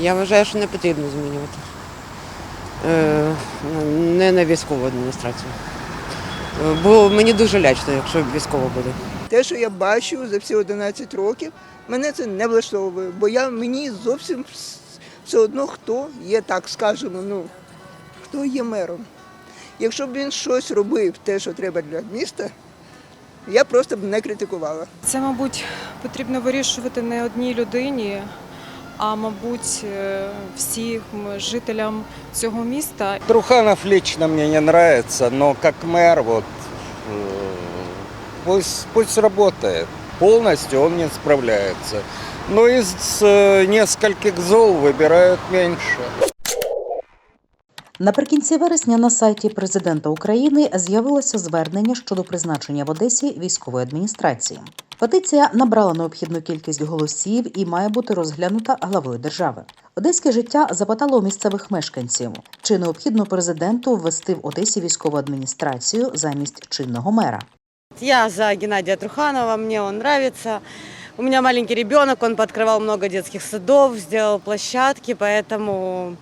Я вважаю, що не потрібно змінювати. Е, Не на військову адміністрацію. Бо мені дуже лячно, якщо військово буде. Те, що я бачу за всі 11 років, мене це не влаштовує, бо я мені зовсім все одно, хто є, так скажемо, ну, хто є мером. Якщо б він щось робив, те, що треба для міста, я просто б не критикувала. Це, мабуть, потрібно вирішувати не одній людині, а мабуть, е, всім жителям цього міста. Труханов лично мне не нравится, но как мэр вот э, пусть, пусть работает. Полностью он не справляется. Но из э, нескольких зол выбирают меньше. Наприкінці вересня на сайті президента України з'явилося звернення щодо призначення в Одесі військової адміністрації. Петиція набрала необхідну кількість голосів і має бути розглянута главою держави. Одеське життя запитало у місцевих мешканців, чи необхідно президенту ввести в Одесі військову адміністрацію замість чинного мера. Я за Геннадия Труханова, мне он нравится. У меня маленький ребенок, он пооткрывал много детских садов, сделал площадки, поэтому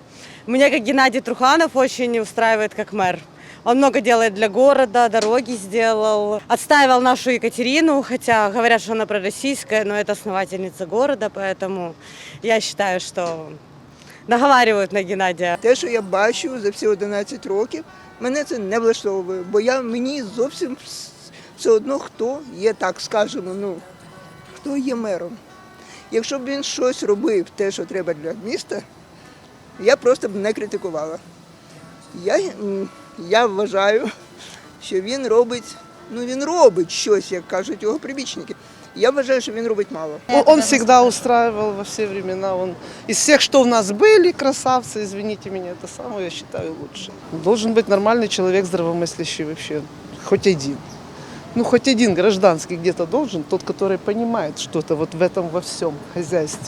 меня как Геннадий Труханов очень устраивает как мэр. Он много делает для города, дороги сделал. Отстаивал нашу Екатерину, хотя говорят, что она пророссийская, но это основательница города, поэтому я считаю, что наговаривают на Геннадия. Те, що я бачу за всі 11 років, мене це не влаштовує, бо я мені зовсім вс- все одно, хто є, так скажемо, ну, хто є мером. Якщо б він щось робив, те, що треба для міста, я просто б не критикувала. Я, м, я вважаю, що він робить, ну він робить щось, як кажуть його прибічники. Я вважаю, що він робить мало. Он, он всегда устраивал во все времена. Он из всех, что у нас были, красавцы, извините меня, это самое, я считаю, лучше. Должен быть нормальный человек, здравомыслящий вообще, хоть один. Ну, хоть один гражданский где-то должен, тот, который понимает что-то вот в этом во всем хозяйстве.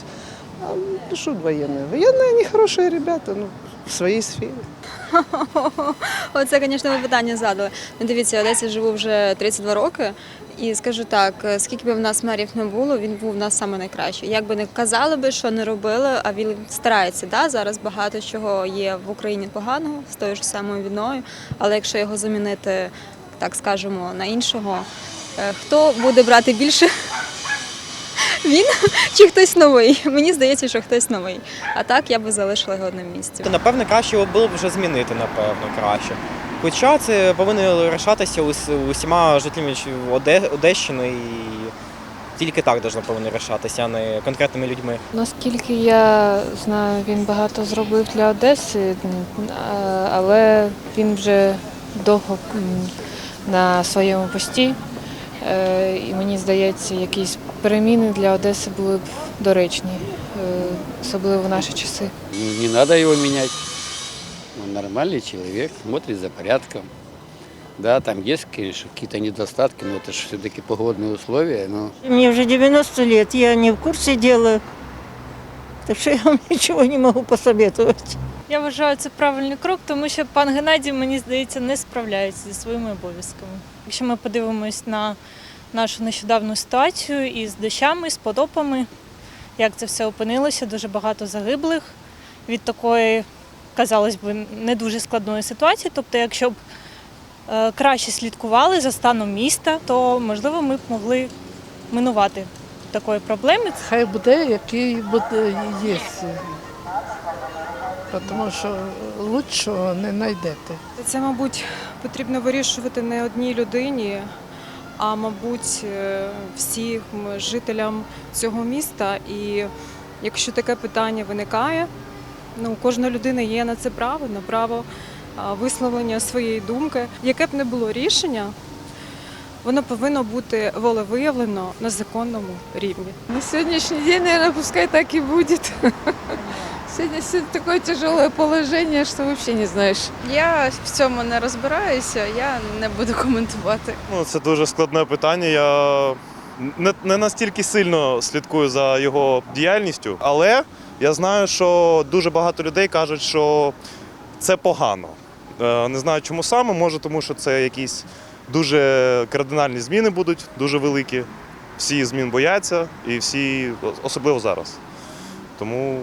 Ну, что военные? Военные, они хорошие ребята, ну, в своей сфере. Оце, звісно, ви питання задали. Ну, дивіться, я Одесі живу вже 32 роки. І скажу так, скільки б в нас мерів не було, він був в нас саме найкращий. Як би не казали би, що не робили, а він старається. Да? Зараз багато чого є в Україні поганого з тою ж самою війною. Але якщо його замінити, так скажемо, на іншого, е, хто буде брати більше? Він чи хтось новий? Мені здається, що хтось новий. А так я би залишила його на місці. Напевно, краще його було б вже змінити, напевно, краще. Хоча це повинно рішатися усіма жителями Одещини і тільки так должно повинно рішатися, а не конкретними людьми. Наскільки я знаю, він багато зробив для Одеси, але він вже довго на своєму пості. Е, І мені здається, якісь переміни для Одеси були б доречні, е, особливо в наші часи. Не надо его менять. Он нормальный человек, смотрит за порядком. Да, там есть, конечно, какие-то недостатки, но это же все-таки погодные условия. Но Мне уже 90 лет, я не в курсе дела. Так что я вам ничего не могу посоветовать. Я вважаю це правильний крок, тому що пан Геннадій, мені здається, не справляється зі своїми обов'язками. Якщо ми подивимось на нашу нещодавну ситуацію із дощами, з потопами, як це все опинилося, дуже багато загиблих від такої, казалось би, не дуже складної ситуації. Тобто, якщо б е, краще слідкували за станом міста, то можливо ми б могли минувати такої проблеми. Хай буде, який буде є. Тому що лучшого не знайдете. Це, мабуть, потрібно вирішувати не одній людині, а мабуть, е, всім жителям цього міста. І якщо таке питання виникає, ну кожна людина є на це право, на право висловлення своєї думки. Яке б не було рішення, воно повинно бути волевиявлено на законному рівні. На сегодняшний день, наверное, пускай так и будет. Сегодня такое тяжелое положение, что вообще не знаешь. Я в цьому не розбираюся, я не буду коментувати. Ну, це дуже складне питання. Я не, не настільки сильно слідкую за його діяльністю, але я знаю, що дуже багато людей кажуть, що це погано. Е, Не знаю, чому саме, може, тому що це якісь дуже кардинальні зміни будуть, дуже великі. Всі змін бояться, і всі, особливо зараз. Тому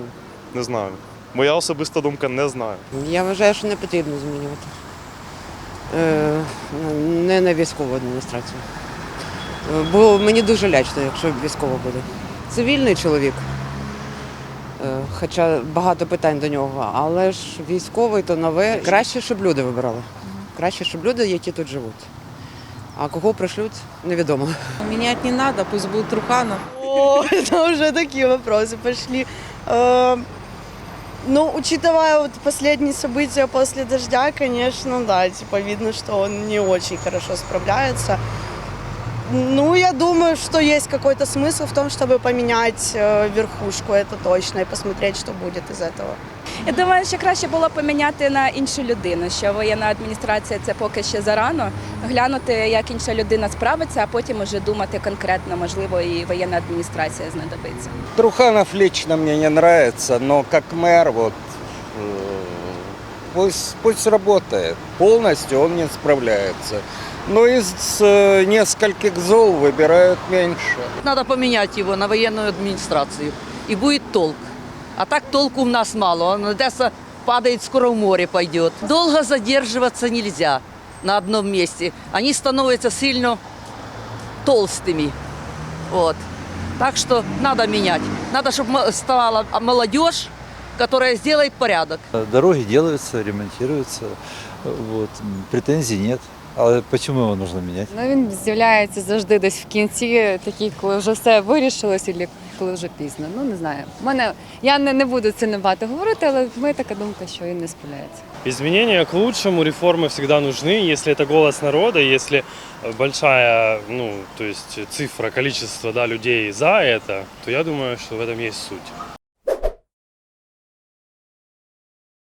Не знаю. Моя особиста думка не знаю. Я вважаю, що не потрібно змінювати. Е, не на військову адміністрацію. Е, Бо мені дуже лячно, якщо військово буде. Цивільний чоловік. Е, Хоча багато питань до нього, але ж військовий то нове. Краще, щоб люди вибирали. Краще, щоб люди, які тут живуть. А кого пришлють, невідомо. Менять не надо, пусть будет Труханов. О, это уже такие вопросы пошли. Э, Ну, учитывая вот последние события после дождя, конечно, да, типа видно, что он не очень хорошо справляется. Ну, я думаю, что есть какой-то смысл в том, чтобы поменять э, верхушку, это точно, и посмотреть, что будет из этого. Я думаю, що краще було поміняти на іншу людину, що воєнна адміністрація це поки ще зарано. Глянути, як інша людина справиться, а потім уже думати конкретно, можливо, і воєнна адміністрація знадобиться. Труханов лично мне не нравится, но как мэр вот э, пусть, пусть работает. Полностью он не справляется. Но из э, нескольких зол выбирают меньше. Надо поменять его на военную администрацию, и будет толк. А так толку у нас мало. Он Одесса падает, скоро в море пойдет. Долго задерживаться нельзя на одном месте. Они становятся сильно толстыми. Вот. Так что надо менять. Надо, чтобы стала молодежь, которая сделает порядок. Дороги делаются, ремонтируются. Вот. Претензий нет. Але почему его нужно менять? Ну він з'являється завжди десь в кінці, такий, коли вже все вирішилось, або коли вже пізно. Ну не знаю. У мене я не, не буду це не багато говорити, але в мене така думка, що він не справляється. Изменения к лучшему, реформы всегда нужны, если это голос народа, если большая, ну, то есть цифра, количество да, людей за это, то я думаю, что в этом есть суть.